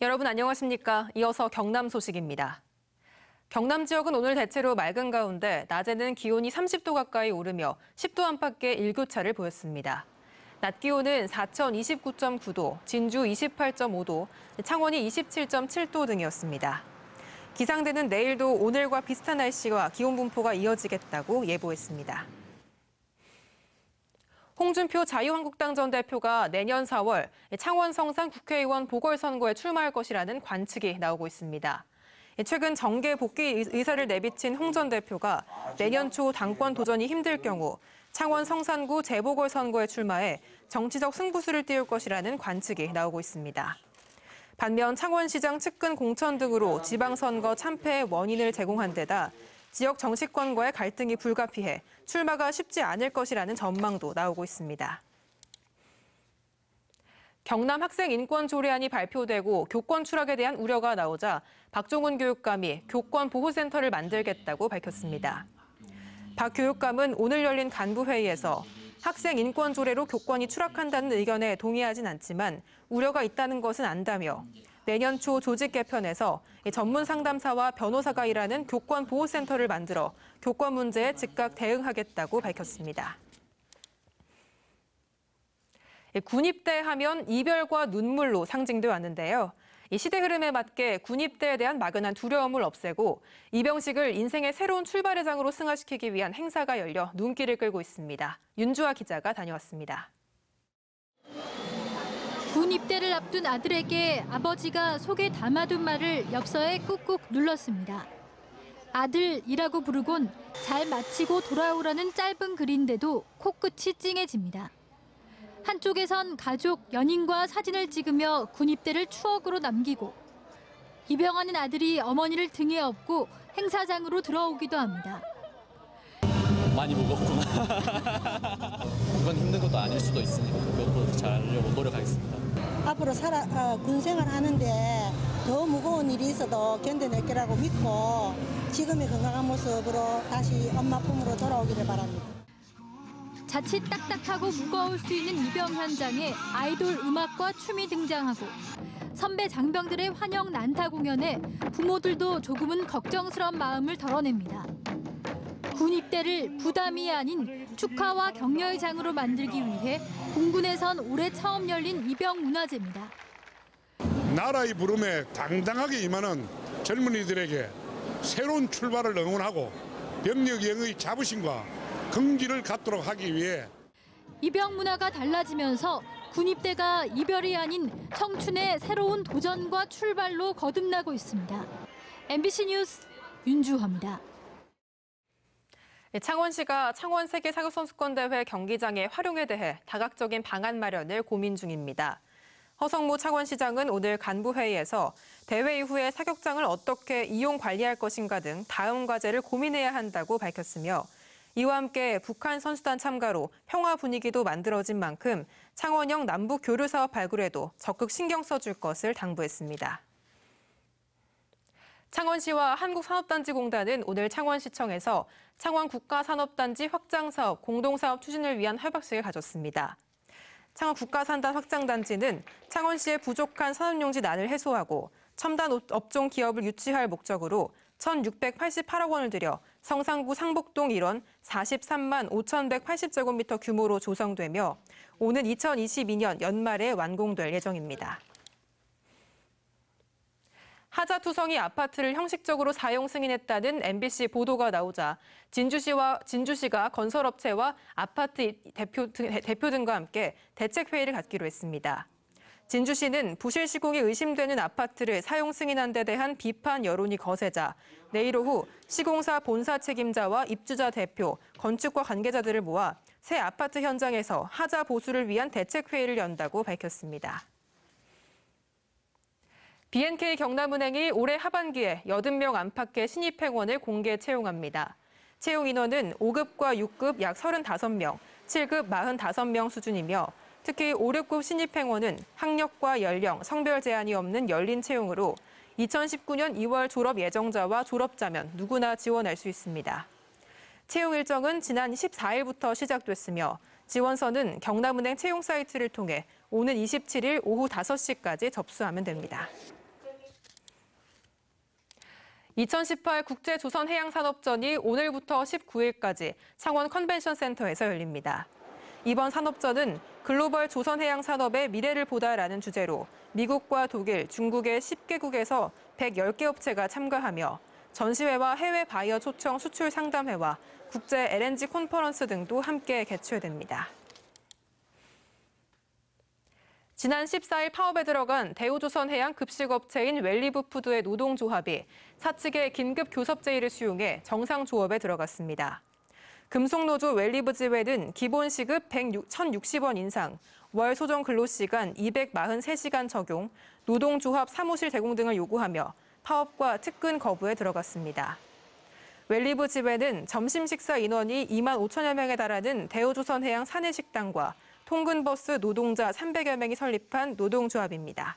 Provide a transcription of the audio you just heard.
여러분 안녕하십니까? 이어서 경남 소식입니다. 경남 지역은 오늘 대체로 맑은 가운데 낮에는 기온이 30도 가까이 오르며 10도 안팎의 일교차를 보였습니다. 낮 기온은 사천 29.9도, 진주 28.5도, 창원이 27.7도 등이었습니다. 기상대는 내일도 오늘과 비슷한 날씨와 기온 분포가 이어지겠다고 예보했습니다. 홍준표 자유한국당 전 대표가 내년 4월 창원 성산 국회의원 보궐선거에 출마할 것이라는 관측이 나오고 있습니다. 최근 정계 복귀 의사를 내비친 홍 전 대표가 내년 초 당권 도전이 힘들 경우 창원 성산구 재보궐선거에 출마해 정치적 승부수를 띄울 것이라는 관측이 나오고 있습니다. 반면 창원시장 측근 공천 등으로 지방선거 참패의 원인을 제공한 데다 지역 정치권과의 갈등이 불가피해 출마가 쉽지 않을 것이라는 전망도 나오고 있습니다. 경남 학생 인권 조례안이 발표되고 교권 추락에 대한 우려가 나오자 박종훈 교육감이 교권 보호센터를 만들겠다고 밝혔습니다. 박 교육감은 오늘 열린 간부 회의에서 학생 인권 조례로 교권이 추락한다는 의견에 동의하진 않지만 우려가 있다는 것은 안다며 내년 초 조직 개편에서 전문 상담사와 변호사가 일하는 교권 보호센터를 만들어 교권 문제에 즉각 대응하겠다고 밝혔습니다. 군입대 하면 이별과 눈물로 상징돼 왔는데요. 이 시대 흐름에 맞게 군입대에 대한 막연한 두려움을 없애고 이병식을 인생의 새로운 출발의 장으로 승화시키기 위한 행사가 열려 눈길을 끌고 있습니다. 윤주아 기자가 다녀왔습니다. 군 입대를 앞둔 아들에게 아버지가 속에 담아둔 말을 엽서에 꾹꾹 눌렀습니다. 아들이라고 부르곤 잘 마치고 돌아오라는 짧은 글인데도 코끝이 찡해집니다. 한쪽에선 가족, 연인과 사진을 찍으며 군 입대를 추억으로 남기고 입영하는 아들이 어머니를 등에 업고 행사장으로 들어오기도 합니다. 많이 무겁구나. 이건 힘든 것도 아닐 수도 있으니까 그것도 잘하려고 노력하겠습니다. 앞으로 살아, 어, 군 생활 하는데 더 무거운 일이 있어도 견뎌낼 거라고 믿고 지금의 건강한 모습으로 다시 엄마 품으로 돌아오기를 바랍니다. 자칫 딱딱하고 무거울 수 있는 입영 현장에 아이돌 음악과 춤이 등장하고 선배 장병들의 환영 난타 공연에 부모들도 조금은 걱정스러운 마음을 덜어냅니다. 군 입대를 부담이 아닌 축하와 격려의 장으로 만들기 위해 공군에선 올해 처음 열린 입영 문화제입니다. 나라의 부름에 당당하게 임하는 젊은이들에게 새로운 출발을 응원하고 병력행의 자부심과 긍지를 갖도록 하기 위해 입영 문화가 달라지면서 군입대가 이별이 아닌 청춘의 새로운 도전과 출발로 거듭나고 있습니다. MBC 뉴스 윤주화입니다. 네, 창원시가 창원 세계 사격 선수권 대회 경기장의 활용에 대해 다각적인 방안 마련을 고민 중입니다. 허성무 창원시장은 오늘 간부회의에서 대회 이후에 사격장을 어떻게 이용 관리할 것인가 등 다음 과제를 고민해야 한다고 밝혔으며 이와 함께 북한 선수단 참가로 평화 분위기도 만들어진 만큼 창원형 남북 교류 사업 발굴에도 적극 신경 써줄 것을 당부했습니다. 창원시와 한국산업단지공단은 오늘 창원시청에서 창원 국가산업단지 확장사업 공동사업 추진을 위한 협약식을 가졌습니다. 창원 국가산단 확장단지는 창원시의 부족한 산업용지 난을 해소하고 첨단 업종 기업을 유치할 목적으로 1,688억 원을 들여 성산구 상복동 일원 43만 5,180제곱미터 규모로 조성되며 오는 2022년 연말에 완공될 예정입니다. 하자투성이 아파트를 형식적으로 사용 승인했다는 MBC 보도가 나오자 진주시와 진주시가 건설업체와 아파트 대표, 대표 등과 함께 대책 회의를 갖기로 했습니다. 진주시는 부실 시공이 의심되는 아파트를 사용 승인한 데 대한 비판 여론이 거세자 내일 오후 시공사 본사 책임자와 입주자 대표, 건축과 관계자들을 모아 새 아파트 현장에서 하자 보수를 위한 대책 회의를 연다고 밝혔습니다. BNK 경남은행이 올해 하반기에 80명 안팎의 신입 회원을 공개 채용합니다. 채용 인원은 5급과 6급 약 35명, 7급 45명 수준이며 특히 5, 6급 신입 회원은 학력과 연령, 성별 제한이 없는 열린 채용으로 2019년 2월 졸업 예정자와 졸업자면 누구나 지원할 수 있습니다. 채용 일정은 지난 14일부터 시작됐으며 지원서는 경남은행 채용 사이트를 통해 오는 27일 오후 5시까지 접수하면 됩니다. 2018 국제조선해양산업전이 오늘부터 19일까지 창원 컨벤션 센터에서 열립니다. 이번 산업전은 글로벌 조선해양 산업의 미래를 보다라는 주제로 미국과 독일, 중국의 10개국에서 110개 업체가 참가하며 전시회와 해외 바이어 초청 수출 상담회와 국제 LNG 콘퍼런스 등도 함께 개최됩니다. 지난 14일 파업에 들어간 대우조선 해양 급식업체인 웰리브푸드의 노동조합이 사측의 긴급 교섭 제의를 수용해 정상 조업에 들어갔습니다. 금속노조 웰리브지회는 기본 시급 1,060원 인상, 월 소정 근로시간 243시간 적용, 노동조합 사무실 제공 등을 요구하며 파업과 특근 거부에 들어갔습니다. 웰리브 지회는 점심 식사 인원이 2만 5천여 명에 달하는 대우조선해양 사내식당과 통근버스 노동자 300여 명이 설립한 노동조합입니다.